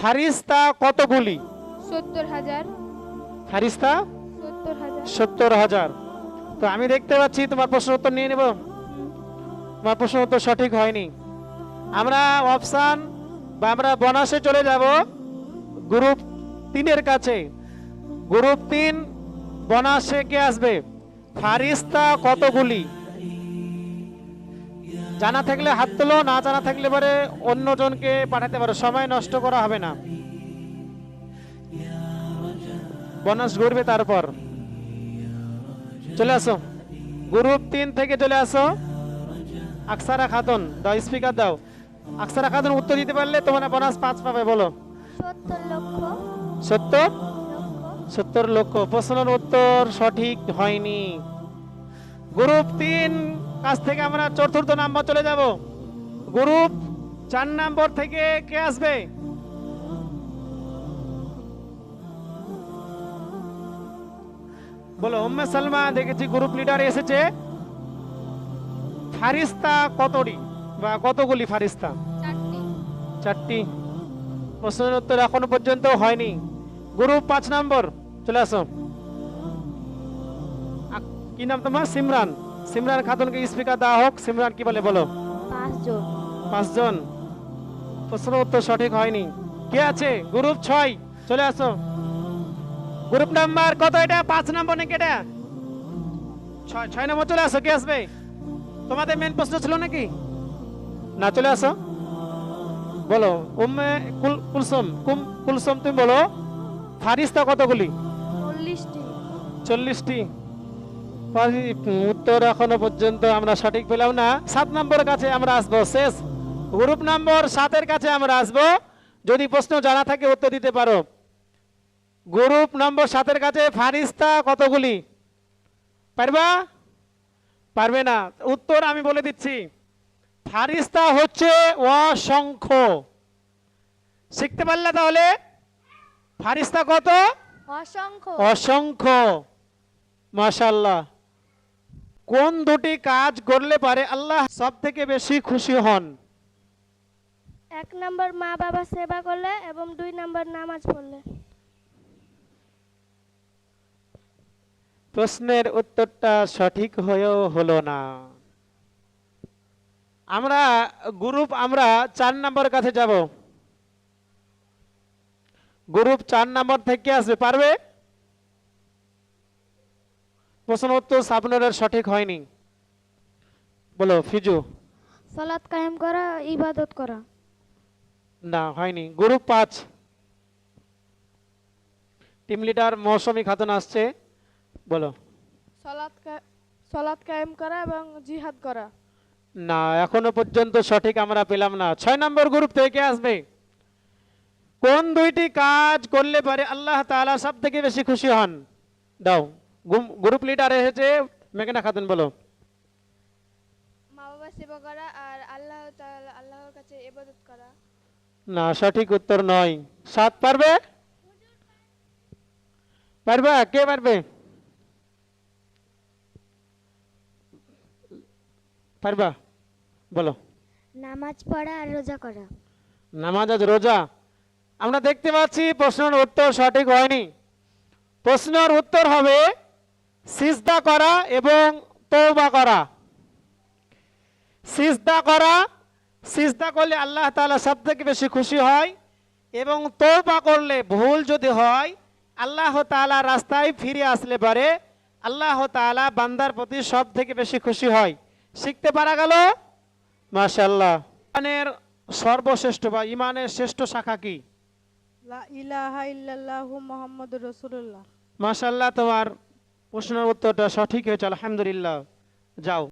ফারিস্তা কতগুলি? সত্তর হাজার। ফারিস্তা সত্তর হাজার। সত্তর হাজার। তো আমি দেখতে পাচ্ছি তোমার প্রশ্ন উত্তর নিয়ে নেব? তোমার প্রশ্ন উত্তর সঠিক হয়নি। আমরা অপশান বা আমরা বনাসে চলে যাব গ্রুপ তিনের কাছে। গ্রুপ তিন বনাসে কে আসবে? ফারিস্তা কতগুলি? জানা থাকলে হাত তোলো না জানা থাকলে পরে অন্যজনকে পাঠাতে পারো। সময় নষ্ট করা হবে না। বোনাস ঘুরবে তারপর। চলে আসো। গ্রুপ তিন থেকে চলে আসো। আকসারা খাতুন দাও স্পিকার দাও। আকসারা খাতুন উত্তর দিতে পারলে তোমরা বোনাস পাঁচ পাবে বলো। সত্তর সত্তর? লক্ষ সত্তর লক্ষ। প্রশ্নের উত্তর সঠিক হয়নি। গ্রুপ তিন কাছ থেকে আমরা চতুর্থ নাম্বার চলে যাব। গ্রুপ চার নম্বর থেকে কে আসবে? বলো উম্মে সালমা দেখেছি গ্রুপ লিডার এসেছে। ফারিস্তা কতটি? বা কতগুলি ফারিস্তা? চারটি। প্রশ্নের উত্তর এখনও পর্যন্ত হয়নি। গ্রুপ পাঁচ নম্বর চলে আসো। কি নাম তোমার? সিমরান। সিমরান খাতুনকে স্পিকার দেওয়া হোক সিমরান কি বলে বলো? পাঁচজন। পাঁচজন? প্রশ্ন উত্তর সঠিক হয়নি। কে আছে? গ্রুপ ছয়। চলে আসো। গ্রুপ নাম্বার কত এটা? পাঁচ নম্বর নাকি এটা? ছয় ছয় নম্বর চলে আসো। কে আসবে? তোমাদের মেন প্রশ্ন ছিল নাকি? না চলে আসো। বলো উম্মে কুল কুলসুম কুম কুলসুম তুমি বলো ফারিস্তা কতগুলি? চল্লিশটি। চল্লিশটি। উত্তর এখনও পর্যন্ত আমরা সঠিক পেলাম না। সাত নম্বর কাছে আমরা আসব শেষ। গ্রুপ নম্বর সাতের কাছে আমরা আসব। যদি প্রশ্ন জানা থাকে উত্তর দিতে পারো। গ্রুপ নম্বর সাতের কাছে ফারিস্তা কতগুলি? পারবা? পারবে না। উত্তর আমি বলে দিচ্ছি ফারিস্তা হচ্ছে অসংখ্য। শিখতে পারলে তাহলে? ফারিস্তা কত? অসংখ্য। অসংখ্য। মাশাল্লাহ কোন দুটি কাজ করলে পারে আল্লাহ সব থেকে বেশি খুশি হন? এক নম্বর মা বাবা সেবা করলে এবং দুই নম্বর নামাজ পড়লে। প্রশ্নের উত্তরটা সঠিক হয়েও হলো না। আমরা গ্রুপ আমরা চার নম্বর কাছে যাব। গ্রুপ চার নম্বর থেকে আসবে পারবে? প্রশ্ন উত্তর সাবনের সঠিক হয়নি। বলো ফিজু। সালাত কায়েম করা ইবাদত করা। না হয়নি। গ্রুপ পাঁচ। টিম লিডার মৌসুমী খাতুন আসছে। বলো। সালাত সালাত কায়েম করা এবং জিহাদ করা। না এখনও পর্যন্ত সঠিক আমরা পেলাম না। ছয় নম্বর গ্রুপ থেকে আসবে। কোন দুইটি কাজ করলে পারে আল্লাহ তাআলা সব থেকে বেশি খুশি হন? দাও। গ্রুপ লিডার এসেছে মেঘনা খাতুন বলো। মা বাবা সেবা করা আর আল্লাহ আল্লাহর কাছে ইবাদত করা। না সঠিক উত্তর নয়। সাত পারবে? পারবা? কে পারবে? পারবা? বলো। নামাজ পড়া আর রোজা করা। নামাজ আজ রোজা। আমরা দেখতে পাচ্ছি প্রশ্নের উত্তর সঠিক হয়নি। প্রশ্নের উত্তর হবে সিজদা করা এবং তৌবা করা। সিজদা করা সিজদা করলে আল্লাহ তাআলা সব থেকে বেশি খুশি হয় এবং তৌবা করলে ভুল যদি হয় আল্লাহ তাআলা রাস্তায় ফিরে আসলে পারে আল্লাহ তাআলা বান্দার প্রতি সব থেকে বেশি খুশি হয়। শিখতে পারা গেল? মাশাল্লাহ ইমানের সর্বশ্রেষ্ঠ বা ইমানের শ্রেষ্ঠ শাখা কি? লা ইলাহা ইল্লাল্লাহু মুহাম্মাদুর রাসূলুল্লাহ। মাশাল্লাহ তোমার প্রশ্নের উত্তরটা সঠিক হয়েছে আলহামদুলিল্লাহ। যাও।